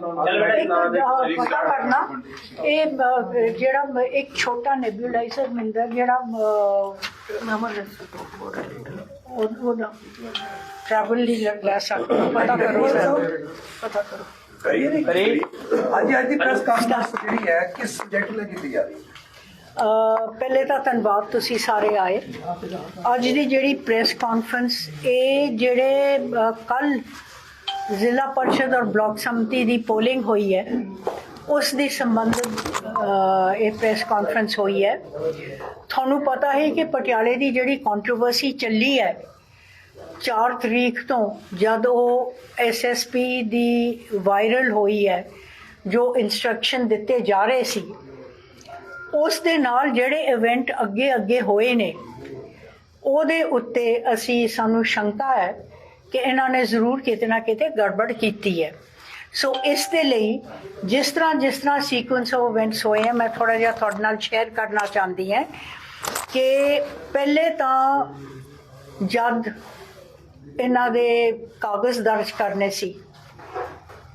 ਇੱਕ ਪਤਾ ਕਰਨਾ ਇਹ ਅਹ, ਜਿਹੜਾ ਮ- ਇੱਕ ਛੋਟਾ ਨੈਬੂਲਾਈਜ਼ਰ ਮਿਲਦਾ ਜਿਹੜਾ ਨੰਬਰ ਉਹਦਾ ਟਰੈਵਲ ਲਈ ਲੈ ਸਕਦਾ ਪਤਾ ਕਰੋ ਸਰ। ਪਤਾ ਕਰੋ। ਕਰੀ ਅੱਜ ਅੱਜ ਦੀ ਪ੍ਰੈਸ ਕਾਨਫਰੰਸ ਜਿਹੜੀ ਹੈ ਕਿਸ ਸਬਜੈਕਟ ਲਈ ਕੀਤੀ ਜਾ ਰਹੀ ਹੈ? ਅਹ ਪਹਿਲੇ ਤਾਂ ਧੰਨਵਾਦ ਤੁਸੀਂ ਸਾਰੇ ਆਏ। ਅੱਜ ਦੀ ਜਿਹੜੀ ਪ੍ਰੈਸ ਕਾਨਫਰੰਸ ਇਹ ਜਿਹੜੇ ਕੱਲ ਜ਼ਿਲ੍ਹਾ ਪਰਿਸ਼ਦ ਔਰ ਬਲਾਕ ਸਮਿਤੀ ਦੀ ਪੋਲਿੰਗ ਹੋਈ ਹੈ। ਉਸ ਦੀ ਸੰਬੰਧਿਤ ਇਹ ਪ੍ਰੈਸ ਕਾਨਫਰੰਸ ਹੋਈ ਹੈ। ਤੁਹਾਨੂੰ ਪਤਾ ਹੈ ਕਿ ਪਟਿਆਲੇ ਦੀ ਜਿਹੜੀ ਕੰਟਰੋਵਰਸੀ ਚੱਲੀ ਹੈ 4 ਤਰੀਕ ਤੋਂ ਜਦ ਉਹ ਐਸਐਸਪੀ ਦੀ ਵਾਇਰਲ ਹੋਈ ਹੈ, ਜੋ ਇਨਸਟਰਕਸ਼ਨ ਦਿੱਤੇ ਜਾ ਰਹੇ ਸੀ, ਉਸ ਦੇ ਨਾਲ ਜਿਹੜੇ ਇਵੈਂਟ ਅੱਗੇ ਅੱਗੇ ਹੋਏ ਨੇ, ਉਹਦੇ ਉੱਤੇ ਅਸੀਂ ਸਾਨੂੰ ਸ਼ੰਕਾ ਹੈ ਕਿ ਇਹਨਾਂ ਨੇ ਜ਼ਰੂਰ ਕਿਤੇ ਨਾ ਕਿਤੇ ਗੜਬੜ ਕੀਤੀ ਹੈ। ਸੋ ਇਸ ਦੇ ਲਈ ਜਿਸ ਤਰ੍ਹਾਂ ਜਿਸ ਤਰ੍ਹਾਂ ਸੀਕੁਐਂਸ ਆਫ ਇਵੈਂਟਸ ਹੋਏ ਹੈ ਮੈਂ ਥੋੜਾ ਜਿਹਾ ਤੁਹਾਡੇ ਨਾਲ ਸ਼ੇਅਰ ਕਰਨਾ ਚਾਹੁੰਦੀ ਹਾਂ ਕਿ ਪਹਿਲੇ ਤਾਂ ਜਦ ਇਹਨਾਂ ਦੇ ਕਾਗਜ਼ ਦਰਜ ਕਰਨੇ ਸੀ,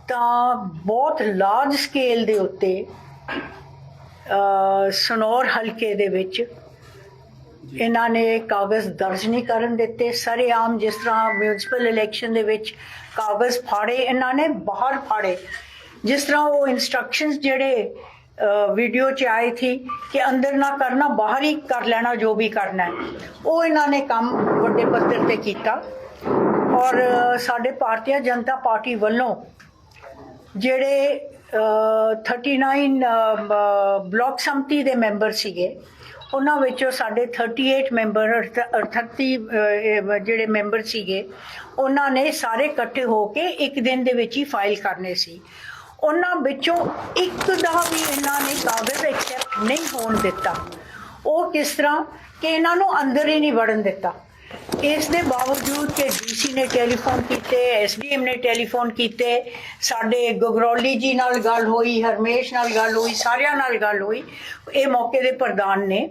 ਤਾਂ ਬਹੁਤ ਲਾਰਜ ਸਕੇਲ ਦੇ ਉੱਤੇ ਸਨੌਰ ਹਲਕੇ ਦੇ ਵਿੱਚ ਇਹਨਾਂ ਨੇ ਕਾਗਜ਼ ਦਰਜ ਨਹੀਂ ਕਰਨ ਦਿੱਤੇ। ਸਾਰੇ ਆਮ ਜਿਸ ਤਰ੍ਹਾਂ ਮਿਊਨਿਸਪਲ ਇਲੈਕਸ਼ਨ ਦੇ ਵਿੱਚ ਕਾਗਜ਼ ਫਾੜੇ, ਇਹਨਾਂ ਨੇ ਬਾਹਰ ਫਾੜੇ। ਜਿਸ ਤਰ੍ਹਾਂ ਉਹ ਇਨਸਟਰਕਸ਼ਨਸ ਜਿਹੜੇ ਵੀਡੀਓ 'ਚ ਆਏ ਥੀ ਕਿ ਅੰਦਰ ਨਾ ਕਰਨਾ, ਬਾਹਰ ਹੀ ਕਰ ਲੈਣਾ, ਜੋ ਵੀ ਕਰਨਾ ਹੈ। ਉਹ ਇਹਨਾਂ ਨੇ ਕੰਮ ਵੱਡੇ ਪੱਧਰ ਤੇ ਕੀਤਾ। ਔਰ ਸਾਡੇ ਭਾਰਤੀ ਜਨਤਾ ਪਾਰਟੀ ਵੱਲੋਂ ਜਿਹੜੇ 39 ਅ, ਬ- ਬਲਾਕ ਸੰਮਤੀ ਦੇ ਮੈਂਬਰ ਸੀਗੇ। ਉਹਨਾਂ ਵਿੱਚੋਂ ਸਾਡੇ 38 ਮੈਂਬਰ ਅਰਥ- 38 ਜਿਹੜੇ ਮੈਂਬਰ ਸੀਗੇ ਉਹਨਾਂ ਨੇ ਸਾਰੇ ਇਕੱਠੇ ਹੋ ਕੇ ਇੱਕ ਦਿਨ ਦੇ ਵਿੱਚ ਹੀ ਫਾਈਲ ਕਰਨੇ ਸੀ। ਉਹਨਾਂ ਵਿੱਚੋਂ ਇੱਕ ਦਾ ਵੀ ਇਹਨਾਂ ਨੇ ਕਾਗਜ਼ ਐਕਸੈਪਟ ਨਹੀਂ ਹੋਣ ਦਿੱਤਾ। ਉਹ ਕਿਸ ਤਰ੍ਹਾਂ ਕਿ ਇਹਨਾਂ ਨੂੰ ਅੰਦਰ ਹੀ ਨਹੀਂ ਵੜਨ ਦਿੱਤਾ। ਇਸ ਦੇ ਬਾਵਜੂਦ ਕਿ ਡੀਸੀ ਨੇ ਟੈਲੀਫੋਨ ਕੀਤੇ ਐਸਡੀਐਮ ਨੇ ਟੈਲੀਫੋਨ ਕੀਤੇ ਸਾਡੇ ਗਗਰੌਲੀ ਜੀ ਨਾਲ ਗੱਲ ਹੋਈ ਹਰਮੇਸ਼ ਨਾਲ ਗੱਲ ਹੋਈ ਸਾਰਿਆਂ ਨਾਲ ਗੱਲ ਹੋਈ ਇਹ ਮੌਕੇ ਦੇ ਪ੍ਰਧਾਨ ਨੇ।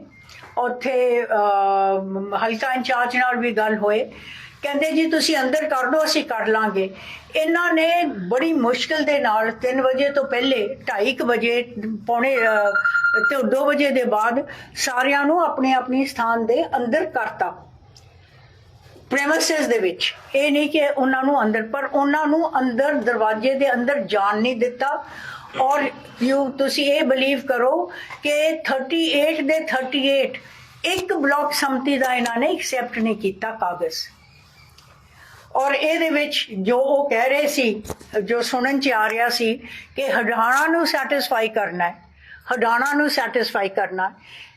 ਉੱਥੇ ਅਹ, ਹਲਕਾ ਇੰਚਾਰਜ ਨਾਲ ਵੀ ਗੱਲ ਹੋਏ। ਕਹਿੰਦੇ ਜੀ ਤੁਸੀਂ ਅੰਦਰ ਕਰ ਦਿਓ ਅਸੀਂ ਕਰ ਲਾਂਗੇ। ਇਹਨਾਂ ਨੇ ਬੜੀ ਮੁਸ਼ਕਲ ਦੇ ਨਾਲ 3 ਵਜੇ ਤੋਂ ਪਹਿਲੇ 2:30 ਵਜੇ ਪੌਣੇ ਅਹ, ਤੇ 2 ਵਜੇ ਦੇ ਬਾਅਦ ਸਾਰਿਆਂ ਨੂੰ ਆਪਣੇ ਆਪਣੀ ਸਥਾਨ ਦੇ ਅੰਦਰ ਕਰਤਾ। ਪ੍ਰੈਮਿਸਿਸ ਦੇ ਵਿੱਚ। ਇਹ ਨਹੀਂ ਕਿ ਉਹਨਾਂ ਨੂੰ ਅੰਦਰ, ਪਰ ਉਹਨਾਂ ਨੂੰ ਅੰਦਰ, ਦਰਵਾਜ਼ੇ ਦੇ ਅੰਦਰ ਜਾਣ ਨਹੀਂ ਦਿੱਤਾ। ਔਰ ਯੂ ਤੁਸੀਂ ਇਹ ਬਲੀਵ ਕਰੋ ਕਿ 38 ਦੇ 38 ਇੱਕ ਬਲਾਕ ਸੰਮਤੀ ਦਾ ਇਹਨਾਂ ਨੇ ਐਕਸੈਪਟ ਨਹੀਂ ਕੀਤਾ ਕਾਗਜ਼। ਔਰ ਇਹਦੇ ਵਿੱਚ ਜੋ ਉਹ ਕਹਿ ਰਹੇ ਸੀ, ਜੋ ਸੁਣਨ ਚ ਆ ਰਿਹਾ ਸੀ ਕਿ ਹਡਾਣਾ ਨੂੰ ਸੈਟੀਸਫਾਈ ਕਰਨਾ ਹੈ, ਹਰਿਆਣਾ ਨੂੰ ਸੈਟੀਸਫਾਈ ਕਰਨਾ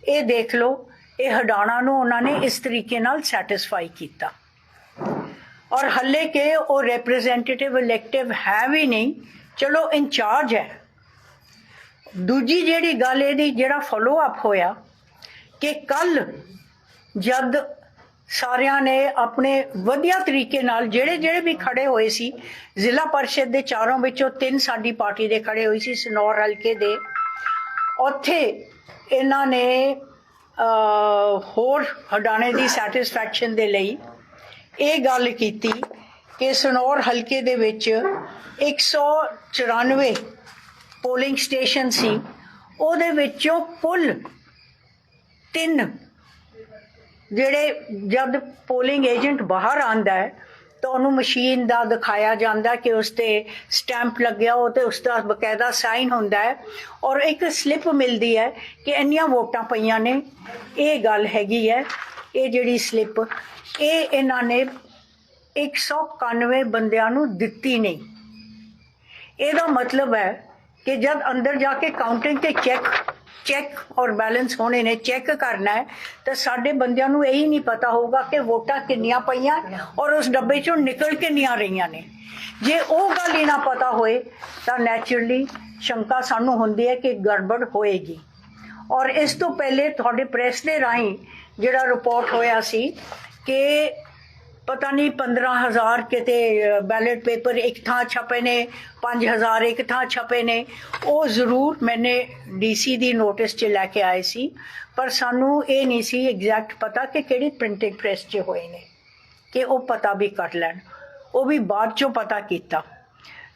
ਇਹ ਦੇਖ ਲਓ, ਇਹ ਹਡਾਣਾ ਨੂੰ ਉਹਨਾਂ ਨੇ ਇਸ ਤਰੀਕੇ ਨਾਲ ਸੈਟੀਸਫਾਈ ਕੀਤਾ। ਔਰ ਹੱਲੇ ਕੇ ਉਹ ਰਿਪਰੈਜ਼ੈਂਟੇਟਿਵ ਇਲੈਕਟਿਵ ਹੈ ਵੀ ਨਹੀਂ। ਚਲੋ ਇੰਚਾਰਜ ਹੈ। ਦੂਜੀ ਜਿਹੜੀ ਗੱਲ ਇਹਦੀ, ਜਿਹੜਾ ਫੋਲੋ ਅਪ ਹੋਇਆ, ਕਿ ਕੱਲ ਜਦ ਸਾਰਿਆਂ ਨੇ ਆਪਣੇ ਵਧੀਆ ਤਰੀਕੇ ਨਾਲ, ਜਿਹੜੇ ਜਿਹੜੇ ਵੀ ਖੜੇ ਹੋਏ ਸੀ, ਜ਼ਿਲ੍ਹਾ ਪਰਿਸ਼ਦ ਦੇ ਚਾਰੋਂ ਵਿੱਚੋਂ ਤਿੰਨ ਸਾਡੀ ਪਾਰਟੀ ਦੇ ਖੜੇ ਹੋਏ ਸੀ, ਸਨੌਰ, ਹਲਕੇ ਦੇ। ਉੱਥੇ ਇਹਨਾਂ ਨੇ ਹੋਰ ਹਡਾਣੇ ਦੀ ਸੈਟੀਸਫੈਕਸ਼ਨ ਦੇ ਲਈ ਇਹ ਗੱਲ ਕੀਤੀ ਕਿ ਸਨੌਰ ਹਲਕੇ ਦੇ ਵਿੱਚ 194 ਪੋਲਿੰਗ ਸਟੇਸ਼ਨ ਸੀ। ਉਹਦੇ ਵਿੱਚੋਂ ਕੁੱਲ ਤਿੰਨ ਜਿਹੜੇ ਜਦ ਪੋਲਿੰਗ ਏਜੰਟ ਬਾਹਰ ਆਂਦਾ ਹੈ ਤਾਂ ਉਹਨੂੰ ਮਸ਼ੀਨ ਦਾ ਦਿਖਾਇਆ ਜਾਂਦਾ ਕਿ ਉਸ ਤੇ ਸਟੈਂਪ ਲੱਗਿਆ, ਉਹ ਤੇ ਉਸ ਦਾ ਬਕਾਇਦਾ ਸਾਈਨ ਹੁੰਦਾ ਹੈ ਔਰ ਇੱਕ ਸਲਿੱਪ ਮਿਲਦੀ ਹੈ ਕਿ ਇੰਨੀਆਂ ਵੋਟਾਂ ਪਈਆਂ ਨੇ। ਇਹ ਗੱਲ ਹੈਗੀ ਹੈ ਇਹ ਜਿਹੜੀ ਸਲਿੱਪ ਇਹ ਇਹਨਾਂ ਨੇ 191 ਬੰਦਿਆਂ ਨੂੰ ਦਿੱਤੀ ਨਹੀਂ। ਇਹਦਾ ਮਤਲਬ ਹੈ ਕਿ ਜਦ ਅੰਦਰ ਜਾ ਕੇ ਕਾਊਂਟਿੰਗ ਤੇ ਚੈੱਕ ਚੈੱਕ ਔਰ ਬੈਲੈਂਸ ਹੋਣੇ ਨੇ ਚੈੱਕ ਕਰਨਾ ਹੈ, ਤਾਂ ਸਾਡੇ ਬੰਦਿਆਂ ਨੂੰ ਇਹੀ ਨਹੀਂ ਪਤਾ ਹੋਊਗਾ ਕਿ ਵੋਟਾਂ ਕਿੰਨੀਆਂ ਪਈਆਂ ਔਰ ਉਸ ਡੱਬੇ ਚੋਂ ਨਿਕਲ ਕਿੰਨੀਆਂ ਰਹੀਆਂ ਨੇ। ਜੇ ਉਹ ਗੱਲ ਹੀ ਨਾ ਪਤਾ ਹੋਏ, ਤਾਂ ਨੈਚੁਰਲੀ ਸ਼ੰਕਾ ਸਾਨੂੰ ਹੁੰਦੀ ਹੈ ਕਿ ਗੜਬੜ ਹੋਏਗੀ। ਔਰ ਇਸ ਤੋਂ ਪਹਿਲੇ ਤੁਹਾਡੇ ਪ੍ਰੈਸ ਦੇ ਰਾਹੀਂ ਜਿਹੜਾ ਰਿਪੋਰਟ ਹੋਇਆ ਸੀ ਕਿ ਪਤਾ ਨਹੀਂ 15000 ਕਿਤੇ ਬੈਲਟ ਪੇਪਰ ਇੱਕ ਥਾਂ ਛਪੇ ਨੇ 5000 ਇੱਕ ਥਾਂ ਛਪੇ ਨੇ। ਉਹ ਜ਼ਰੂਰ ਮੈਨੇ ਡੀਸੀ ਦੀ ਨੋਟਿਸ 'ਚ ਲੈ ਕੇ ਆਏ ਸੀ। ਪਰ ਸਾਨੂੰ ਇਹ ਨਹੀਂ ਸੀ ਐਗਜ਼ੈਕਟ ਪਤਾ ਕਿ ਕਿਹੜੀ ਪ੍ਰਿੰਟਿੰਗ ਪ੍ਰੈਸ 'ਚ ਹੋਏ ਨੇ, ਕਿ ਉਹ ਪਤਾ ਵੀ ਕਰ ਲੈਣ। ਉਹ ਵੀ ਬਾਅਦ 'ਚੋਂ ਪਤਾ ਕੀਤਾ।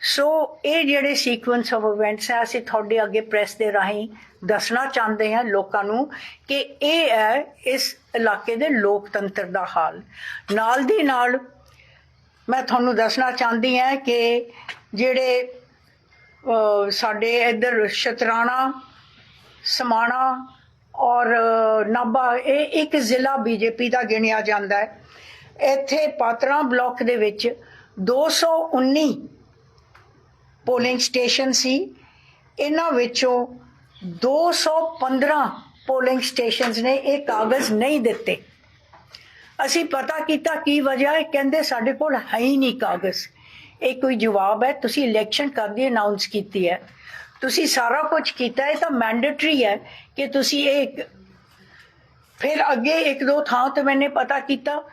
ਸੋ ਇਹ ਜਿਹੜੇ ਸੀਕੁਐਂਸ ਆਫ ਇਵੈਂਟਸ ਹੈ, ਅਸੀਂ ਤੁਹਾਡੇ ਅੱਗੇ ਪ੍ਰੈਸ ਦੇ ਰਾਹੀਂ ਦੱਸਣਾ ਚਾਹੁੰਦੇ ਹਾਂ ਲੋਕਾਂ ਨੂੰ ਕਿ ਇਹ ਹੈ ਇਸ ਇਲਾਕੇ ਦੇ ਲੋਕਤੰਤਰ ਦਾ ਹਾਲ। ਨਾਲ ਦੀ ਨਾਲ ਮੈਂ ਤੁਹਾਨੂੰ ਦੱਸਣਾ ਚਾਹੁੰਦੀ ਹਾਂ ਕਿ ਜਿਹੜੇ ਸਾਡੇ ਇੱਧਰ ਸ਼ਤਰਾਣਾ, ਸਮਾਣਾ ਔਰ ਨਾਭਾ, ਇਹ ਇੱਕ ਜ਼ਿਲ੍ਹਾ ਬੀਜੇਪੀ ਦਾ ਗਿਣਿਆ ਜਾਂਦਾ ਹੈ। ਇੱਥੇ ਪਾਤਰਾ ਬਲਾਕ ਦੇ ਵਿੱਚ 219 ਪੋਲਿੰਗ ਸਟੇਸ਼ਨ ਸੀ। ਇਹਨਾਂ ਵਿੱਚੋਂ 215 ਪੋਲਿੰਗ ਸਟੇਸ਼ਨਸ ਨੇ ਇਹ ਕਾਗਜ਼ ਨਹੀਂ ਦਿੱਤੇ। ਅਸੀਂ ਪਤਾ ਕੀਤਾ ਕੀ ਵਜ੍ਹਾ ਹੈ ਕਹਿੰਦੇ ਸਾਡੇ ਕੋਲ ਹੈ ਹੀ ਨਹੀਂ ਕਾਗਜ਼। ਇਹ ਕੋਈ ਜਵਾਬ ਹੈ, ਤੁਸੀਂ ਇਲੈਕਸ਼ਨ ਕਰਦੀ ਅਨਾਉਂਸ ਕੀਤੀ ਹੈ। ਤੁਸੀਂ ਸਾਰਾ ਕੁਝ ਕੀਤਾ ਹੈ ਤਾਂ ਮੈਂਡੇਟਰੀ ਹੈ ਕਿ ਤੁਸੀਂ ਇਹ ਫਿਰ ਅੱਗੇ ਇੱਕ ਦੋ ਥਾਂ ਤੇ ਮੈਨੇ ਪਤਾ ਕੀਤਾ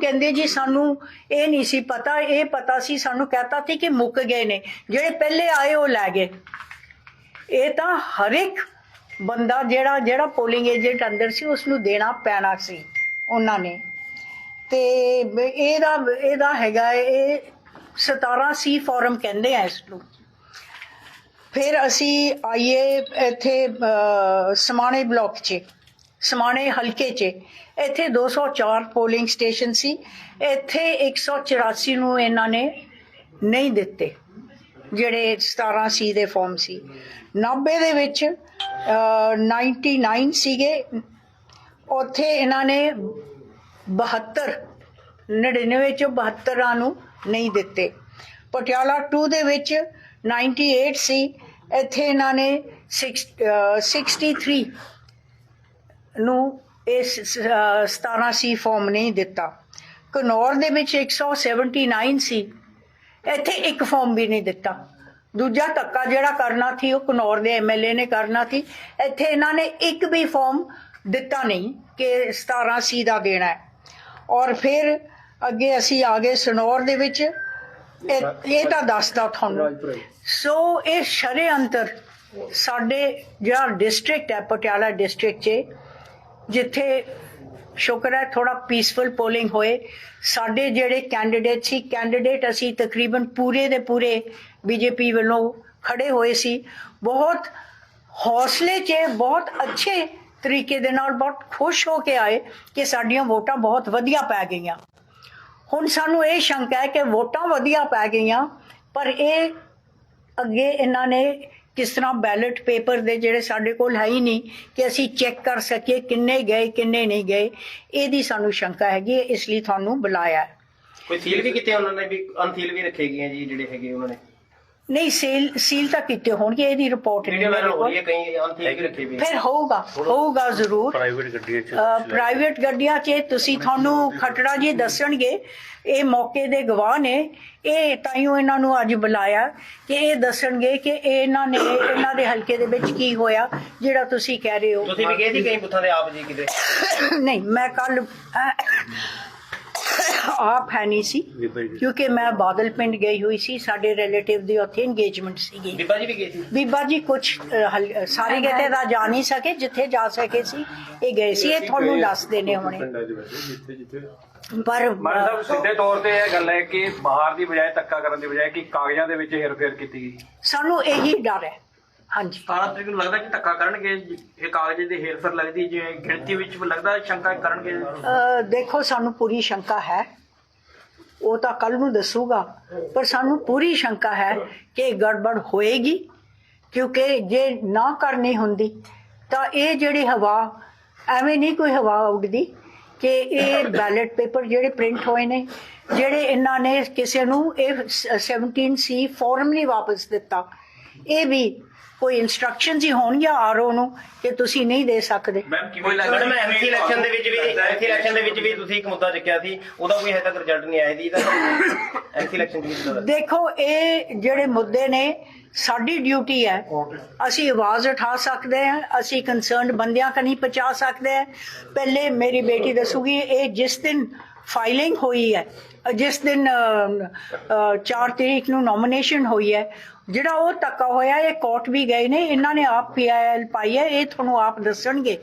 ਕਹਿੰਦੇ ਜੀ ਸਾਨੂੰ ਇਹ ਨਹੀਂ ਸੀ ਪਤਾ, ਇਹ ਪਤਾ ਸੀ, ਸਾਨੂੰ ਕਹਤਾ ਸੀ ਕਿ ਮੁੱਕ ਗਏ ਨੇ। ਜਿਹੜੇ ਪਹਿਲੇ ਆਏ ਉਹ ਲੈ ਗਏ। ਇਹ ਤਾਂ ਹਰ ਇੱਕ ਬੰਦਾ ਜਿਹੜਾ ਜਿਹੜਾ ਪੋਲਿੰਗ ਏਜੰਟ ਅੰਦਰ ਸੀ ਉਸ ਨੂੰ ਦੇਣਾ ਪੈਣਾ ਸੀ, ਉਹਨਾਂ ਨੇ। ਤੇ ਇਹਦਾ ਇਹਦਾ ਹੈਗਾ ਇਹ 17 ਸੀ ਫੋਰਮ ਕਹਿੰਦੇ ਆ ਇਸ ਨੂੰ ਫਿਰ ਅਸੀਂ ਆਈਏ ਇੱਥੇ ਸਮਾਣੇ ਬਲਾਕ 'ਚ, ਸਮਾਣੇ ਹਲਕੇ 'ਚ। ਇੱਥੇ 204 ਪੋਲਿੰਗ ਸਟੇਸ਼ਨ ਸੀ। ਇੱਥੇ 184 ਨੂੰ ਇਹਨਾਂ ਨੇ ਨਹੀਂ ਦਿੱਤੇ ਜਿਹੜੇ 17 ਸੀ ਦੇ ਫਾਰਮ ਸੀ। 90 ਦੇ ਵਿੱਚ ਅਹ, 99 ਸੀਗੇ। ਉੱਥੇ ਇਹਨਾਂ ਨੇ 72 99 ਚੋਂ 72 ਨੂੰ ਨਹੀਂ ਦਿੱਤੇ। ਪਟਿਆਲਾ 2 ਦੇ ਵਿੱਚ 98 ਸੀ। ਇੱਥੇ ਇਹਨਾਂ ਨੇ 6 ਅਹ 63 ਨੂੰ ਇਸ 17 ਸੀ ਫਾਰਮ ਨਹੀਂ ਦਿੱਤਾ। ਕਨੌਰ ਦੇ ਵਿੱਚ 179 ਸੀ ਇੱਥੇ ਇੱਕ ਫਾਰਮ ਵੀ ਨਹੀਂ ਦਿੱਤਾ। ਦੂਜਾ ਧੱਕਾ ਜਿਹੜਾ ਕਰਨਾ ਸੀ, ਉਹ ਕਨੌਰ ਦੇ ਐਮਐਲਏ ਨੇ ਕਰਨਾ ਸੀ। ਇੱਥੇ ਇਹਨਾਂ ਨੇ ਇੱਕ ਵੀ ਫਾਰਮ ਦਿੱਤਾ ਨਹੀਂ ਕਿ 17 ਸੀ ਦਾ ਦੇਣਾ ਹੈ। ਔਰ ਫਿਰ ਅੱਗੇ ਅਸੀਂ ਆ ਗਏ ਸਨੌਰ ਦੇ ਵਿੱਚ। ਇਹ ਇਹ ਤਾਂ ਦੱਸਦਾ ਤੁਹਾਨੂੰ। ਸੋ ਇਹ ਸ਼ਰੇ ਅੰਤਰ ਸਾਡੇ ਜਿਹੜਾ ਡਿਸਟ੍ਰਿਕਟ ਹੈ, ਪਟਿਆਲਾ ਡਿਸਟ੍ਰਿਕਟ 'ਚ ਜਿੱਥੇ ਸ਼ੁਕਰ ਹੈ ਥੋੜਾ ਪੀਸਫੁਲ ਪੋਲਿੰਗ ਹੋਏ। ਸਾਡੇ ਜਿਹੜੇ ਕੈਂਡੀਡੇਟ ਸੀ ਕੈਂਡੀਡੇਟ ਅਸੀਂ ਤਕਰੀਬਨ ਪੂਰੇ ਦੇ ਪੂਰੇ ਬੀਜੇਪੀ ਵੱਲੋਂ ਖੜੇ ਹੋਏ ਸੀ। ਬਹੁਤ ਹੌਸਲੇ 'ਚ, ਬਹੁਤ ਅੱਛੇ ਤਰੀਕੇ ਦੇ ਨਾਲ, ਬਹੁਤ ਖੁਸ਼ ਹੋ ਕੇ ਆਏ ਕਿ ਸਾਡੀਆਂ ਵੋਟਾਂ ਬਹੁਤ ਵਧੀਆ ਪੈ ਗਈਆਂ। ਹੁਣ ਸਾਨੂੰ ਇਹ ਸ਼ੰਕਾ ਹੈ ਕਿ ਵੋਟਾਂ ਵਧੀਆ ਪੈ ਗਈਆਂ, ਪਰ ਇਹ ਅੱਗੇ ਇਹਨਾਂ ਨੇ ਕਿਸ ਤਰ੍ਹਾਂ ਬੈਲਟ ਪੇਪਰ ਦੇ ਜਿਹੜੇ ਸਾਡੇ ਕੋਲ ਹੈ ਹੀ ਨਹੀਂ ਕਿ ਅਸੀਂ ਚੈੱਕ ਕਰ ਸਕੀਏ ਕਿੰਨੇ ਗਏ ਕਿੰਨੇ ਨਹੀਂ ਗਏ ਇਹਦੀ ਸਾਨੂੰ ਸ਼ੰਕਾ ਹੈਗੀ ਹੈ, ਇਸ ਲਈ ਤੁਹਾਨੂੰ ਬੁਲਾਇਆ ਹੈ। ਕੋਈ ਸੀਲ ਵੀ ਕੀਤੇ ਉਹਨਾਂ ਨੇ ਵੀ ਅਨਸੀਲ ਵੀ ਰੱਖੇ ਗਏ ਆ ਜੀ ਜਿਹੜੇ ਹੈਗੇ ਉਹਨਾਂ ਨੇ ਨਹੀਂ ਸੀਲ ਸੀਲ ਤਾਂ ਕੀਤੇ ਹੋਣਗੇ ਇਹਦੀ ਰਿਪੋਰਟ ਨਹੀਂ ਮੇਰੇ ਕੋਲ। ਕਈ ਵੀ ਰੱਖੇ ਵੀ ਫਿਰ ਹੋਊਗਾ ਹੋਊਗਾ ਜ਼ਰੂਰ। ਪ੍ਰਾਈਵੇਟ ਗੱਡੀਆਂ ਚ ਪ੍ਰਾਈਵੇਟ ਗੱਡੀਆਂ 'ਚ ਤੁਸੀਂ ਤੁਹਾਨੂੰ ਖਟੜਾ ਜੀ ਦੱਸਣਗੇ ਇਹ ਮੌਕੇ ਦੇ ਗਵਾਹ ਨੇ। ਇਹ ਤਾਈਓ ਇਹਨਾਂ ਨੂੰ ਅੱਜ ਬੁਲਾਇਆ ਕਿ ਇਹ ਦੱਸਣਗੇ ਕਿ ਇਹ ਇਹਨਾਂ ਨੇ ਇਹਨਾਂ ਦੇ ਹਲਕੇ ਦੇ ਵਿੱਚ ਕੀ ਹੋਇਆ ਜਿਹੜਾ ਤੁਸੀਂ ਕਹਿ ਰਹੇ ਹੋ। ਤੁਸੀਂ ਵੀ ਸੀ ਕਈ ਬੁੱਥਾਂ ਦੇ ਆਪ ਜੀ ਕਿਤੇ? ਨਹੀਂ ਮੈਂ ਕੱਲ ਆਪ ਹੈ ਨਹੀਂ ਸੀ ਕਿਉਂਕਿ ਮੈਂ ਬਾਦਲ ਪਿੰਡ ਗਈ ਹੋਈ ਸੀ ਸਾਡੇ ਰਿਲੇਟਿਵ ਦੀ ਉੱਥੇ ਇੰਗੇਜਮੈਂਟ ਸੀਗੀ। ਬੀਬਾ ਜੀ ਵੀ ਗਏ ਸੀ? ਬੀਬਾ ਜੀ ਕੁਝ ਸਾਰੇ ਕਿਤੇ ਦਾ ਜਾ ਨਹੀਂ ਸਕੇ ਜਿੱਥੇ ਜਾ ਸਕੇ ਸੀ ਇਹ ਗਏ ਸੀ ਇਹ ਤੁਹਾਨੂੰ ਦੱਸ ਦੇਣੇ ਹੋਣੇ। ਪਰ ਮਾਨ ਸਾਹਿਬ ਸਿੱਧੇ ਤੌਰ ਤੇ ਇਹ ਗੱਲ ਹੈ ਕਿ ਬਾਹਰ ਦੀ ਬਜਾਏ ਧੱਕਾ ਕਰਨ ਦੀ ਬਜਾਏ ਕਿ ਕਾਗਜ਼ਾਂ ਦੇ ਵਿੱਚ ਹੇਰਫੇਰ ਕੀਤੀ ਗਈ। ਸਾਨੂੰ ਇਹੀ ਡਰ ਹੈ। ਹਾਂਜੀ। 17 ਤਰੀਕ ਨੂੰ ਲੱਗਦਾ ਕਿ ਧੱਕਾ ਕਰਨਗੇ? ਇਹ ਕਾਗਜ਼ ਦੇ ਹੇਰਫੇਰ ਲੱਗਦੀ ਜਿਵੇਂ ਗਿਣਤੀ ਵਿੱਚ ਲੱਗਦਾ ਸ਼ੰਕਾ ਕਰਨਗੇ। ਅਹ ਦੇਖੋ ਸਾਨੂੰ ਪੂਰੀ ਸ਼ੰਕਾ ਹੈ। ਉਹ ਤਾਂ ਕੱਲ ਨੂੰ ਦੱਸੂਗਾ। ਪਰ ਸਾਨੂੰ ਪੂਰੀ ਸ਼ੰਕਾ ਹੈ ਕਿ ਇਹ ਗੜਬੜ ਹੋਏਗੀ ਕਿਉਂਕਿ ਜੇ ਨਾ ਕਰਨੀ ਹੁੰਦੀ ਤਾਂ ਇਹ ਜਿਹੜੀ ਹਵਾ ਐਵੇਂ ਨਹੀਂ ਕੋਈ ਹਵਾ ਉੱਡਦੀ ਕਿ ਇਹ ਬੈਲਟ ਪੇਪਰ ਜਿਹੜੇ ਪ੍ਰਿੰਟ ਹੋਏ ਨੇ ਜਿਹੜੇ ਇਹਨਾਂ ਨੇ ਕਿਸੇ ਨੂੰ ਇਹ 17 ਸੀ ਫਾਰਮਲੀ ਵਾਪਸ ਦਿੱਤਾ। ਇਹ ਵੀ ਕੋਈ ਇਨਸਟਰਕਸ਼ਨਸ ਹੀ ਹੋਣਗੀਆਂ ਆਰਓ ਨੂੰ ਕਿ ਤੁਸੀਂ ਨਹੀਂ ਦੇ ਸਕਦੇ? ਮੈਮ ਕਿਵੇਂ ਮੈਡਮ ਮੈਂ ਐਮਸੀ ਇਲੈਕਸ਼ਨ ਦੇ ਵਿੱਚ ਵੀ ਐਮਸੀ ਇਲੈਕਸ਼ਨ ਦੇ ਵਿੱਚ ਵੀ ਤੁਸੀਂ ਇੱਕ ਮੁੱਦਾ ਚੱਕਿਆ ਸੀ ਉਹਦਾ ਕੋਈ ਹਜੇ ਤੱਕ ਰਿਜ਼ਲਟ ਨਹੀਂ ਆਇਆ ਜੀ ਇਹਦਾ ਐਮਸੀ ਇਲੈਕਸ਼ਨ ਦੇ ਵਿੱਚ ਉਹਦਾ- ਦੇਖੋ ਇਹ ਜਿਹੜੇ ਮੁੱਦੇ ਨੇ ਸਾਡੀ ਡਿਊਟੀ ਹੈ। ਅਸੀਂ ਆਵਾਜ਼ ਉਠਾ ਸਕਦੇ ਹਾਂ ਅਸੀਂ ਕੰਸਰਨਡ ਬੰਦਿਆਂ ਕ ਨਹੀਂ ਪਹੁੰਚਾ ਸਕਦੇ ਹਾਂ। ਪਹਿਲੇ ਮੇਰੀ ਬੇਟੀ ਦੱਸੂਗੀ ਇਹ ਜਿਸ ਦਿਨ ਫਾਈਲਿੰਗ ਹੋਈ ਹੈ। ਜਿਸ ਦਿਨ 4 ਤਰੀਕ ਨੂੰ ਨੋਮੀਨੇਸ਼ਨ ਹੋਈ ਹੈ। ਜਿਹੜਾ ਉਹ ਧੱਕਾ ਹੋਇਆ, ਇਹ ਕੋਰਟ ਵੀ ਗਏ ਨੇ। ਇਹਨਾਂ ਨੇ ਆਪ ਪੀਆਈਐਲ ਪਾਈ ਹੈ। ਇਹ ਤੁਹਾਨੂੰ ਆਪ ਦੱਸਣਗੇ।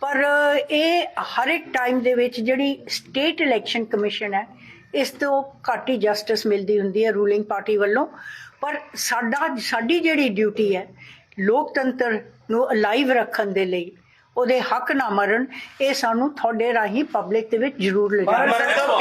ਪਰ, ਇਹ ਹਰ ਇੱਕ ਟਾਈਮ ਦੇ ਵਿੱਚ ਜਿਹੜੀ ਸਟੇਟ ਇਲੈਕਸ਼ਨ ਕਮਿਸ਼ਨ ਹੈ, ਇਸ ਤੋਂ ਘੱਟ ਹੀ ਜਸਟਿਸ ਮਿਲਦੀ ਹੁੰਦੀ ਹੈ ਰੂਲਿੰਗ ਪਾਰਟੀ ਵੱਲੋਂ। ਪਰ ਸਾਡਾ, ਸਾਡੀ ਜਿਹੜੀ ਡਿਊਟੀ ਹੈ, ਲੋਕਤੰਤਰ ਨੂੰ ਅਲਾਈਵ ਰੱਖਣ ਦੇ ਲਈ ਉਹਦੇ ਹੱਕ ਨਾ ਮਰਨ ਇਹ ਸਾਨੂੰ ਤੁਹਾਡੇ ਰਾਹੀਂ ਪਬਲਿਕ ਦੇ ਵਿੱਚ ਜ਼ਰੂਰ ਲਿਜਾਣਾ ਮਰਨ ਤੋਂ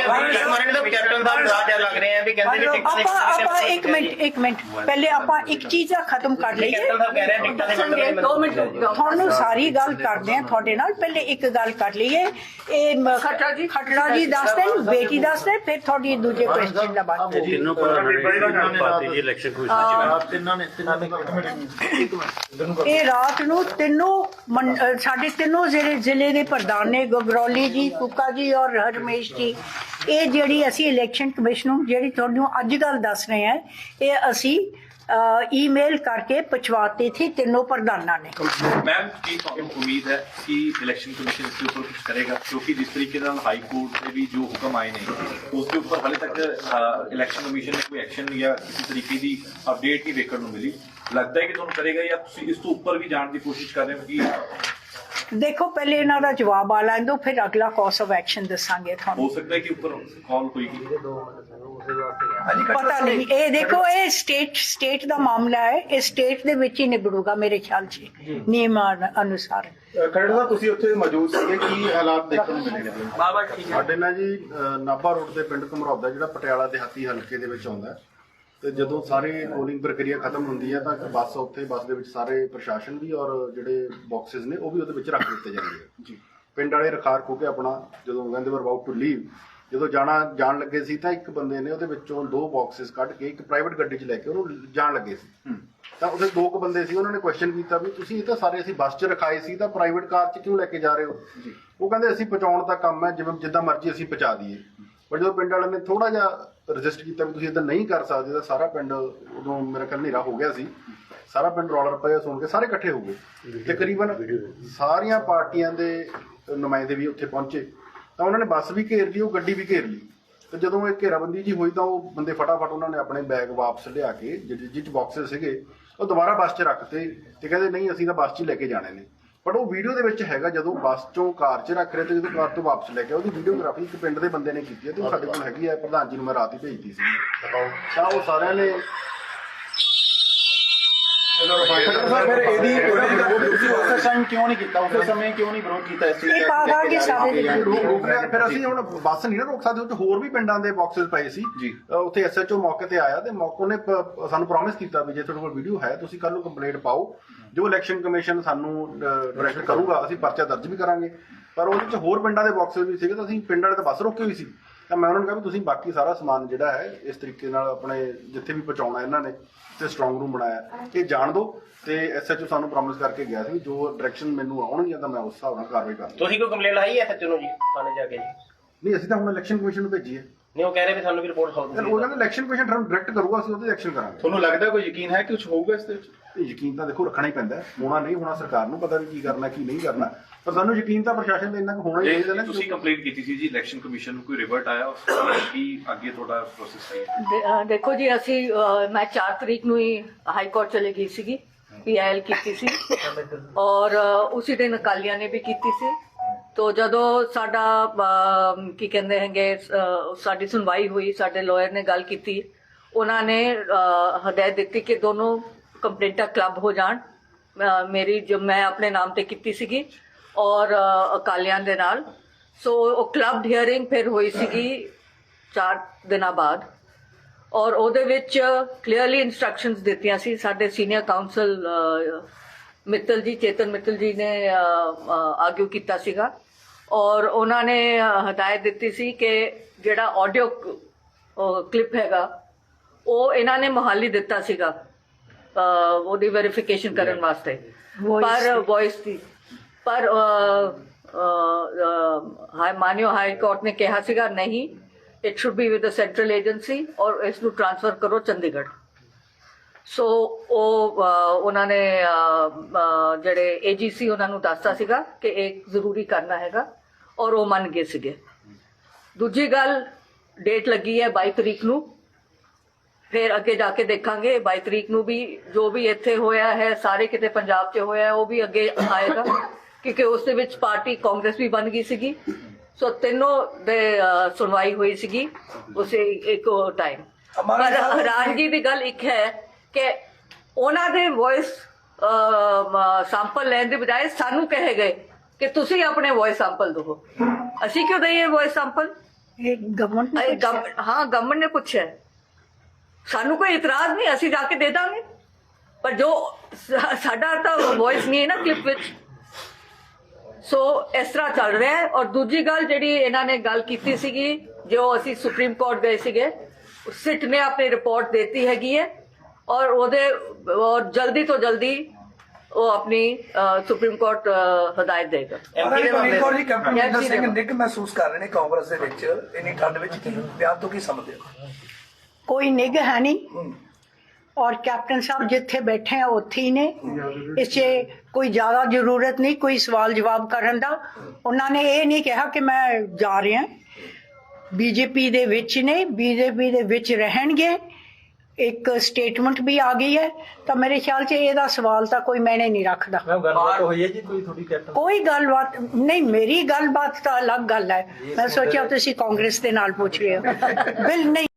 ਮਰਨ ਤੋਂ ਕੈਪਟਨ ਸਾਹਿਬ ਰਾਜਾ ਲੱਗ ਰਹੇ ਆ ਵੀ ਕਹਿੰਦੇ ਟਿਕਟ ਆਪਾਂ ਆਪਾਂ ਇੱਕ ਮਿੰਟ ਇੱਕ ਮਿੰਟ। ਪਹਿਲੇ ਆਪਾਂ ਇੱਕ ਚੀਜ਼ ਦਾ ਖਤਮ ਕਰ ਲਈਏ। ਕੈਪਟਨ ਸਾਹਿਬ ਕਹਿ ਰਹੇ ਆ ਟਿਕਟਾਂ ਦੇ ਦੋ ਮਿੰਟ ਤੁਹਾਨੂੰ ਸਾਰੀ ਗੱਲ ਕਰਦੇ ਆ ਤੁਹਾਡੇ ਨਾਲ। ਪਹਿਲੇ ਇੱਕ ਗੱਲ ਕਰ ਲਈਏ। ਇਹ ਖਟੜਾ ਜੀ ਖਟੜਾ ਜੀ ਦੱਸਦੇ ਨੇ, ਬੇਟੀ ਦੱਸਦੇ ਫਿਰ ਤੁਹਾਡੀ ਦੂਜੇ ਕੁਐਸਚਨ ਦਾ ਬਾਤ ਤਿੰਨੋਂ ਨੇ ਪਾਰਟੀ ਦੀ ਇਲੈਕਸ਼ਨ ਕਮਿਸ਼ਨ ਤਿੰਨਾਂ ਨੇ ਤਿੰਨਾਂ ਨੇ ਇਹ ਰਾਤ ਨੂੰ ਤਿੰਨੋਂ ਮੰ- ਅਹ ਤਿੰਨੋਂ ਜਿਹੜੇ ਜ਼ਿਲ੍ਹੇ ਦੇ ਪ੍ਰਧਾਨ ਨੇ, ਗਗਰੌਲੀ ਜੀ ਕੁੱਕਾ ਜੀ ਔਰ ਹਰਮੇਸ਼ ਜੀ, ਇਹ ਜਿਹੜੀ ਅਸੀਂ ਇਲੈਕਸ਼ਨ ਕਮਿਸ਼ਨ ਨੂੰ, ਜਿਹੜੀ ਤੁਹਾਨੂੰ ਅੱਜ ਗੱਲ ਦੱਸ ਰਹੇ ਹਾਂ, ਇਹ ਅਸੀਂ ਈਮੇਲ ਕਰਕੇ ਪਹੁੰਚਵਾਤੀ ਥੀ ਤਿੰਨੋਂ ਪ੍ਰਧਾਨਾਂ ਨੇ। ਮੈਮ ਕੀ ਤੁਹਾਨੂੰ ਉਮੀਦ ਹੈ ਕਿ ਇਲੈਕਸ਼ਨ ਕਮਿਸ਼ਨ ਇਸ ਉੱਪਰ ਕੁਝ ਕਰੇਗਾ? ਕਿਉਂਕਿ ਜਿਸ ਤਰੀਕੇ ਨਾਲ ਹਾਈ ਕੋਰਟ ਦੇ ਵੀ ਜੋ ਹੁਕਮ ਆਏ ਨੇ, ਉਸ ਦੇ ਉੱਪਰ ਹਾਲੇ ਤੱਕ ਇਲੈਕਸ਼ਨ ਕਮਿਸ਼ਨ ਨੇ ਕੋਈ ਐਕਸ਼ਨ ਜਾਂ ਕਿਸੇ ਤਰੀਕੇ ਦੀ ਅਪਡੇਟ ਨਹੀਂ ਦੇਖਣ ਨੂੰ ਮਿਲੀ। ਲੱਗਦਾ ਹੈ ਕਿ ਤੁਹਾਨੂੰ ਕਰੇਗਾ ਜਾਂ ਤੁਸੀਂ ਇਸ ਤੋਂ ਉੱਪਰ ਵੀ ਜਾਣ ਦੀ ਕੋਸ਼ਿਸ਼ ਕਰ ਰਹੇ ਹੋ ਕਿ ਦੇਖੋ ਪਹਿਲੇ ਇਹਨਾਂ ਦਾ ਜਵਾਬ ਆ ਲੈਣ ਦਿਓ ਫਿਰ ਅਗਲਾ ਕੋਰਸ ਆਫ ਐਕਸ਼ਨ ਦੱਸਾਂਗੇ ਤੁਹਾਨੂੰ। ਹੋ ਸਕਦਾ ਹੈ ਕਿ ਉੱਪਰ ਕਾਲ ਹੋਏਗੀ ਹਾਂਜੀ ਪਤਾ ਨਹੀਂ। ਇਹ ਦੇਖੋ ਇਹ ਸਟੇਟ ਸਟੇਟ ਦਾ ਮਾਮਲਾ ਹੈ। ਇਹ ਸਟੇਟ ਦੇ ਵਿੱਚ ਹੀ ਨਿਬੜੂਗਾ ਮੇਰੇ ਖਿਆਲ 'ਚ। ਨਿਯਮਾਂ ਅਨੁਸਾਰ। ਖਰੜ ਸਾਹਿਬ ਤੁਸੀਂ ਉੱਥੇ ਮੌਜੂਦ ਸੀਗੇ। ਕੀ ਹਾਲਾਤ ਦੇਖਣ ਨੂੰ ਮਿਲੇ? ਬਾਬਾ ਠੀਕ ਹੈ। ਸਾਡੇ ਨਾਲ ਜੀ ਨਾਭਾ ਰੋਡ ਤੇ ਪਿੰਡ ਘਮਰੌਦਾ ਜਿਹੜਾ ਪਟਿਆਲਾ ਦੇਹਾਤੀ ਹਲਕੇ ਦੇ ਵਿੱਚ ਆਉਂਦਾ ਹੈ। ਤੇ ਜਦੋਂ ਸਾਰੇ ਪੋਲਿੰਗ ਪ੍ਰਕਿਰਿਆ ਖਤਮ ਹੁੰਦੀ ਹੈ ਤਾਂ ਬੱਸ ਉੱਥੇ ਬੱਸ ਦੇ ਵਿੱਚ ਸਾਰੇ ਪ੍ਰਸ਼ਾਸਨ ਵੀ ਔਰ ਜਿਹੜੇ ਬਾਕਸਸ ਨੇ ਉਹ ਵੀ ਉਹਦੇ ਵਿੱਚ ਰੱਖ ਦਿੱਤੇ ਜਾਂਦੇ ਆ। ਜੀ। ਪਿੰਡ ਵਾਲੇ ਰਖਾਰ ਖੋ ਕੇ ਆਪਣਾ ਜਦੋਂ ਵੈਨ ਦੇ ਵਰ ਅਬਾਊਟ ਟੂ ਲੀਵ ਜਦੋਂ ਜਾਣਾ ਜਾਣ ਲੱਗੇ ਸੀ ਤਾਂ ਇੱਕ ਬੰਦੇ ਨੇ ਉਹਦੇ ਵਿੱਚੋਂ ਦੋ ਬਾਕਸਸ ਕੱਢ ਕੇ ਇੱਕ ਪ੍ਰਾਈਵੇਟ ਗੱਡੀ 'ਚ ਲੈ ਕੇ ਉਹਨੂੰ ਜਾਣ ਲੱਗੇ ਸੀ। ਤਾਂ ਉਹਦੇ ਦੋ ਕੁ ਬੰਦੇ ਸੀ ਉਹਨਾਂ ਨੇ ਕੁਐਸਚਨ ਕੀਤਾ ਵੀ ਤੁਸੀਂ ਇਹ ਤਾਂ ਸਾਰੇ ਅਸੀਂ ਬੱਸ 'ਚ ਰਖਾਏ ਸੀ ਤਾਂ ਪ੍ਰਾਈਵੇਟ ਕਾਰ 'ਚ ਕਿਉਂ ਲੈ ਕੇ ਜਾ ਰਹੇ ਹੋ? ਉਹ ਕਹਿੰਦੇ ਅਸੀਂ ਪਹੁੰਚਾਉਣ ਦਾ ਕੰਮ ਹੈ ਜਿਵੇਂ ਜਿੱਦਾਂ ਮਰਜ਼ੀ ਅਸੀਂ ਪਹੁੰਚਾ ਦਈਏ। ਪਰ ਜਦੋਂ ਪਿੰਡ ਵਾਲਿਆਂ ਨੇ ਥੋੜਾ ਜਿਹਾ ਰਜਿਸਟ ਕੀਤਾ ਵੀ ਤੁਸੀਂ ਇਦਾਂ ਨਹੀਂ ਕਰ ਸਕਦੇ, ਤਾਂ ਸਾਰਾ ਪਿੰਡ ਉਦੋਂ ਮੇਰਾ ਖਿਆਲ ਹਨੇਰਾ ਹੋ ਗਿਆ ਸੀ। ਸਾਰਾ ਪਿੰਡ ਰੌਲਾ ਰੱਪਾ ਸੁਣ ਕੇ ਸਾਰੇ ਇਕੱਠੇ ਹੋ ਗਏ। ਤਕਰੀਬਨ ਸਾਰੀਆਂ ਪਾਰਟੀਆਂ ਦੇ ਨੁਮਾਇੰਦੇ ਵੀ ਉੱਥੇ ਪਹੁੰਚੇ। ਤਾਂ ਉਹਨਾਂ ਨੇ ਬੱਸ ਵੀ ਘੇਰ ਲਈ, ਉਹ ਗੱਡੀ ਵੀ ਘੇਰ ਲਈ। ਤੇ ਜਦੋਂ ਇਹ ਘੇਰਾਬੰਦੀ ਜੀ ਹੋਈ ਤਾਂ ਉਹ ਬੰਦੇ ਫਟਾਫਟ ਉਹਨਾਂ ਨੇ ਆਪਣੇ ਬੈਗ ਵਾਪਸ ਲਿਆ ਕੇ ਜਿਹਦੇ ਜਿਹ 'ਚ ਬਾਕਸਸ ਸੀਗੇ, ਉਹ ਦੁਬਾਰਾ ਬੱਸ 'ਚ ਰੱਖਤੇ ਤੇ ਕਹਿੰਦੇ, ਨਹੀਂ, ਅਸੀਂ ਤਾਂ ਬੱਸ 'ਚ ਹੀ ਲੈ ਕੇ ਜਾਣੇ ਨੇ। ਬਟ ਉਹ ਵੀਡੀਓ ਦੇ ਵਿੱਚ ਹੈਗਾ ਜਦੋਂ ਬੱਸ 'ਚੋਂ ਕਾਰ 'ਚ ਰੱਖ ਰਹੇ ਤੇ ਜਦੋਂ ਕਾਰ ਤੋਂ ਵਾਪਸ ਲੈ ਕੇ ਉਹਦੀ ਵੀਡੀਓਗ੍ਰਾਫੀ ਇੱਕ ਪਿੰਡ ਦੇ ਬੰਦੇ ਨੇ ਕੀਤੀ ਹੈ ਤੇ ਉਹ ਸਾਡੇ ਕੋਲ ਹੈਗੀ ਹੈ ਪ੍ਰਧਾਨ ਜੀ ਨੂੰ ਮੈਂ ਰਾਤ ਹੀ ਭੇਜਤੀ ਸੀ। ਤਾਂ ਉਹ ਸਾਰਿਆਂ ਨੇ ਫਿਰ ਇਹਦੀ ਉਸੇ ਟਾਈਮ ਕਿਉਂ ਨਹੀਂ ਕੀਤਾ? ਉਸੇ ਸਮੇਂ ਕਿਉਂ ਨਹੀਂ ਵਿਰੋਧ ਕੀਤਾ ਇਸ ਚੀਜ਼ ਇਹ ਪਾ ਦਾਂਗੇ ਸਾਰੇ ਦੇ ਰੋਕ ਰੋਕ ਲਿਆ ਫਿਰ ਅਸੀਂ ਹੁਣ ਬੱਸ ਨਹੀਂ ਨਾ ਰੋਕ ਸਕਦੇ 'ਚ ਹੋਰ ਵੀ ਪਿੰਡਾਂ ਦੇ ਬਾਕਸਸ ਪਏ ਸੀ। ਉੱਥੇ ਐਸਐਚਓ ਮੌਕੇ ਤੇ ਆਇਆ ਤੇ ਮੌਕੇ ਉਹਨੇ ਪ- ਸਾਨੂੰ ਪ੍ਰੋਮਿਸ ਕੀਤਾ ਵੀ ਜੇ ਤੁਹਾਡੇ ਕੋਲ ਵੀਡੀਓ ਹੈ ਤੁਸੀਂ ਕੱਲ ਨੂੰ ਕੰਪਲੇਂਟ ਪਾਓ। ਜੋ ਇਲੈਕਸ਼ਨ ਕਮਿਸ਼ਨ ਸਾਨੂੰ ਡਾਇਰੈਕਟ ਕਰੂਗਾ ਅਸੀਂ ਪਰਚਾ ਦਰਜ ਵੀ ਕਰਾਂਗੇ। ਪਰ ਉਹਦੇ 'ਚ ਹੋਰ ਪਿੰਡਾਂ ਦੇ ਬਾਕਸਸ ਵੀ ਸੀਗੇ ਤਾਂ ਅਸੀਂ ਪਿੰਡ ਵਾਲੇ ਤਾਂ ਬੱਸ ਰੋਕੀ ਹੋਈ ਸੀ। ਤਾਂ ਮੈਂ ਉਹਨਾਂ ਨੂੰ ਕਿਹਾ ਵੀ ਤੁਸੀਂ ਬਾਕੀ ਸਾਰਾ ਸਮਾਨ ਜਿਹੜਾ ਹੈ ਇਸ ਤਰੀਕੇ ਨਾਲ ਆਪਣੇ ਜਿੱਥੇ ਵੀ ਪਹੁੰਚਾਉਣਾ ਇਹਨਾਂ ਨੇ ਤੇ ਸਟਰੋਂਗ ਰੂਮ ਬਣਾਇਆ। ਇਹ ਜਾਣ ਦਿਓ ਤੇ ਐਸਐਚਓ ਸਾਨੂੰ ਪ੍ਰੋਮਿਸ ਕਰਕੇ ਗਿਆ ਸੀ ਵੀ ਜੋ ਡਾਇਰੈਕਸ਼ਨ ਮੈਨੂੰ ਆਉਣਗੀਆਂ ਤਾਂ ਮੈਂ ਉਸ ਹਿਸਾਬ ਨਾਲ ਕਾਰਵਾਈ ਕਰਾਂਗਾ ਤੁਸੀਂ ਕੋਈ ਕੰਪਲੇਂਟ ਲਾਈ ਹੈ ਸੱਚ ਨੂੰ ਜੀ ਥਾਣੇ ਜਾ ਕੇ ਜੀ? ਨਹੀਂ ਅਸੀਂ ਤਾਂ ਹੁਣ ਇਲੈਕਸ਼ਨ ਕਮਿਸ਼ਨ ਨੂੰ ਭੇਜੀ ਹੈ। ਨਹੀਂ ਉਹ ਕਹਿ ਰਹੇ ਵੀ ਸਾਨੂੰ ਵੀ ਰਿਪੋਰਟ ਫਿਰ ਖਾਓ ਉਹਨਾਂ ਨੇ ਇਲੈਕਸ਼ਨ ਕਮਿਸ਼ਨ ਸਾਨੂੰ ਡਾਇਰੈਕਟ ਕਰੂਗਾ ਅਸੀਂ ਉਹਦੇ ਐਕਸ਼ਨ ਕਰਾਂਗੇ। ਤੁਹਾਨੂੰ ਲੱਗਦਾ ਕੋਈ ਯਕੀਨ ਹੈ ਕਿ ਕੁਝ ਹੋਊਗਾ ਇਸ ਦੇ ਵਿੱਚ? ਤੇ ਯਕੀਨ ਤਾਂ ਦੇਖੋ ਰੱਖਣਾ ਹੀ ਪੈਂਦਾ ਹੈ। ਹੋਣਾ ਨਹੀਂ ਹੋਣਾ ਸਰਕਾਰ ਨੂੰ ਪਤਾ ਵੀ ਕੀ ਕਰਨਾ ਕੀ ਨਹੀਂ ਕਰਨਾ। ਪਰ ਸਾਨੂੰ ਯਕੀਨ ਤਾਂ ਪ੍ਰਸ਼ਾਸਨ ਤੇ ਇੰਨਾ ਕੁ ਹੋਣਾ ਹੀ ਚਾਹੀਦਾ ਨਾ ਜੇ ਕਿ ਤੁਸੀਂ ਕੰਪਲੇਂਟ ਕੀਤੀ ਸੀ ਜੀ ਇਲੈਕਸ਼ਨ ਕਮਿਸ਼ਨ ਨੂੰ ਕੋਈ ਰਿਵਰਟ ਆਇਆ ਕੀ ਅੱਗੇ ਤੁਹਾਡਾ ਪ੍ਰੋਸੈਸ ਹੈ? ਦੇਖੋ ਜੀ ਅਸੀਂ ਮੈਂ 4 ਤਰੀਕ ਨੂੰ ਹੀ ਹਾਈ ਕੋਰਟ ਚਲੇ ਗਈ ਸੀਗੀ ਪੀਐਲ ਕੀਤੀ ਸੀ। ਔਰ ਉਸੇ ਦਿਨ ਅਕਾਲੀਆਂ ਨੇ ਵੀ ਕੀਤੀ ਸੀ। ਤੋ ਜਦੋਂ ਸਾਡਾ ਕੀ ਕਹਿੰਦੇ ਹੈਗੇ ਸਾਡੀ ਸੁਣਵਾਈ ਹੋਈ ਸਾਡੇ ਲਾਇਰ ਨੇ ਗੱਲ ਕੀਤੀ ਉਹਨਾਂ ਨੇ ਹਦਾਇਤ ਦਿੱਤੀ ਕਿ ਦੋਨੋਂ ਕੰਪਲੇਂਟਾਂ ਕਲੱਬ ਹੋ ਜਾਣ। ਮੇਰੀ ਜੋ ਮੈਂ ਆਪਣੇ ਨਾਮ ਤੇ ਕੀਤੀ ਸੀਗੀ। ਔਰ ਅਕਾਲੀਆਂ ਦੇ ਨਾਲ। ਸੋ ਉਹ ਕਲੱਬ ਹੀਅਰਿੰਗ ਫਿਰ ਹੋਈ ਸੀਗੀ 4 ਦਿਨਾਂ ਬਾਅਦ। ਔਰ ਉਹਦੇ ਵਿੱਚ ਕਲੀਅਰਲੀ ਇਨਸਟਰਕਸ਼ਨਸ ਦਿੱਤੀਆਂ ਸੀ। ਸਾਡੇ ਸੀਨੀਅਰ ਕਾਉਂਸਲ ਮਿੱਤਲ ਜੀ ਚੇਤਨ ਮਿੱਤਲ ਜੀ ਨੇ ਆਰਗੂ ਕੀਤਾ ਸੀਗਾ। ਔਰ ਉਹਨਾਂ ਨੇ ਹਦਾਇਤ ਦਿੱਤੀ ਸੀ ਕਿ ਜਿਹੜਾ ਆਡੀਓ ਕਲਿੱਪ ਹੈਗਾ ਉਹ ਇਹਨਾਂ ਨੇ ਮੋਹਾਲੀ ਦਿੱਤਾ ਸੀਗਾ ਉਹਦੀ ਵੈਰੀਫਿਕੇਸ਼ਨ ਕਰਨ ਵਾਸਤੇ। ਪਰ। ਵੌਇਸ ਦੀ। ਪਰ ਹਾਈ ਮਾਨਿਓ ਹਾਈ ਕੋਰਟ ਨੇ ਕਿਹਾ ਸੀਗਾ ਨਹੀਂ it should be with a central agency ਔਰ ਇਸ ਨੂੰ ਟ੍ਰਾਂਸਫਰ ਕਰੋ ਚੰਡੀਗੜ੍ਹ। ਸੋ ਉਹ ਅਹ, ਉਹਨਾਂ ਨੇ ਅਹ, ਅਹ, ਜਿਹੜੇ ਏਜੀਸੀ ਉਹਨਾਂ ਨੂੰ ਦੱਸਤਾ ਸੀਗਾ ਕਿ ਇਹ ਜ਼ਰੂਰੀ ਕਰਨਾ ਹੈਗਾ ਔਰ ਉਹ ਮੰਨ ਗਏ ਸੀਗੇ। ਦੂਜੀ ਗੱਲ ਡੇਟ ਲੱਗੀ ਹੈ 22 ਤਰੀਕ ਨੂੰ। ਫਿਰ ਅੱਗੇ ਜਾ ਕੇ ਦੇਖਾਂਗੇ 22 ਤਰੀਕ ਨੂੰ ਵੀ ਜੋ ਵੀ ਇੱਥੇ ਹੋਇਆ ਹੈ ਸਾਰੇ ਕਿਤੇ ਪੰਜਾਬ 'ਚ ਹੋਇਆ ਉਹ ਵੀ ਅੱਗੇ ਆਏਗਾ। ਕਿਉਂਕਿ ਉਸ ਦੇ ਵਿੱਚ ਪਾਰਟੀ ਕਾਂਗਰਸ ਵੀ ਬਣ ਗਈ ਸੀਗੀ। ਸੋ ਤਿੰਨੋਂ ਦੇ ਸੁਣਵਾਈ ਹੋਈ ਸੀਗੀ ਉਸੇ ਇੱਕੋ ਟਾਈਮ ਪਰ ਹੈਰਾਨਗੀ ਦੀ ਗੱਲ ਇੱਕ ਹੈ ਕਿ ਉਹਨਾਂ ਦੇ ਵੌਇਸ ਸੈਂਪਲ ਲੈਣ ਦੀ ਬਜਾਏ ਸਾਨੂੰ ਕਹੇ ਗਏ ਕਿ ਤੁਸੀਂ ਆਪਣੇ ਵੌਇਸ ਸੈਂਪਲ ਦਿਓ। ਅਸੀਂ ਕਿਉਂ ਦਈਏ ਵੌਇਸ ਸੈਂਪਲ ਇਹ ਗਵਰਨਮੈਂਟ ਇਹ ਗਵ- ਹਾਂ ਗਵਰਨਮੈਂਟ ਨੇ ਪੁੱਛਿਆ। ਹੈ। ਸਾਨੂੰ ਕੋਈ ਇਤਰਾਜ਼ ਨਹੀਂ ਅਸੀਂ ਜਾ ਕੇ ਦੇ ਦਾਂਗੇ। ਪਰ ਜੋ ਸਾ- ਸਾਡਾ ਤਾਂ ਵੌਇਸ ਨਹੀਂ ਹੈ ਨਾ ਕਲਿੱਪ ਵਿੱਚ। ਸੋ ਇਸ ਤਰ੍ਹਾਂ ਚੱਲ ਰਿਹਾ ਹੈ ਔਰ ਦੂਜੀ ਗੱਲ ਜਿਹੜੀ ਇਹਨਾਂ ਨੇ ਗੱਲ ਕੀਤੀ ਸੀਗੀ ਜੋ ਅਸੀਂ ਸੁਪਰੀਮ ਕੋਰਟ ਗਏ ਸੀਗੇ ਸਿਟ ਨੇ ਆਪਣੀ ਰਿਪੋਰਟ ਦਿੱਤੀ ਹੈਗੀ ਹੈ ਔਰ ਉਹਦੇ ਔਰ ਜਲਦੀ ਤੋਂ ਜਲਦੀ ਉਹ ਆਪਣੀ ਸੁਪਰੀਮ ਕੋਰਟ ਹਦਾਇਤ ਦੇਗਾ। ਐਮਪੀ ਸਿੰਘ। ਨਿੱਘ ਮਹਿਸੂਸ ਕਰ ਰਹੇ ਨੇ ਕਾਂਗਰਸ ਦੇ ਵਿੱਚ? ਇੰਨੀ ਠੰਡ ਵਿੱਚ ਕੀ ਬਿਆਨ ਤੋਂ ਕੀ ਸਮਝਦੇ ਹੋ? ਕੋਈ ਨਿਗ ਹੈ ਨਹੀਂ। ਔਰ ਕੈਪਟਨ ਸਾਹਿਬ ਜਿੱਥੇ ਬੈਠੇ ਆ ਉੱਥੇ ਹੀ ਨੇ। ਇਸ 'ਚ ਕੋਈ ਜ਼ਿਆਦਾ ਜ਼ਰੂਰਤ ਨਹੀਂ ਕੋਈ ਸਵਾਲ ਜਵਾਬ ਕਰਨ ਦਾ। ਉਹਨਾਂ ਨੇ ਇਹ ਨਹੀਂ ਕਿਹਾ ਕਿ ਮੈਂ ਜਾ ਰਿਹਾ। ਬੀਜੇਪੀ ਦੇ ਵਿੱਚ ਨੇ ਬੀਜੇਪੀ ਦੇ ਵਿੱਚ ਰਹਿਣਗੇ। ਇੱਕ ਸਟੇਟਮੈਂਟ ਵੀ ਆ ਗਈ ਹੈ। ਤਾਂ ਮੇਰੇ ਖਿਆਲ 'ਚ ਇਹਦਾ ਸਵਾਲ ਤਾਂ ਕੋਈ ਮੈਨੇ ਨਹੀਂ ਰੱਖਦਾ। ਗੱਲਬਾਤ ਹੋਈ ਹੈ ਜੀ ਕੋਈ ਥੋੜੀ ਕੈਪਟਨ? ਕੋਈ ਗੱਲਬਾਤ ਨਹੀਂ ਮੇਰੀ ਗੱਲਬਾਤ ਤਾਂ ਅਲੱਗ ਗੱਲ ਹੈ। ਮੈਂ ਸੋਚਿਆ ਤੁਸੀਂ ਕਾਂਗਰਸ ਦੇ ਨਾਲ ਪੁੱਛ ਰਹੇ ਹੋ। ਬਿਲ ਨਹੀਂ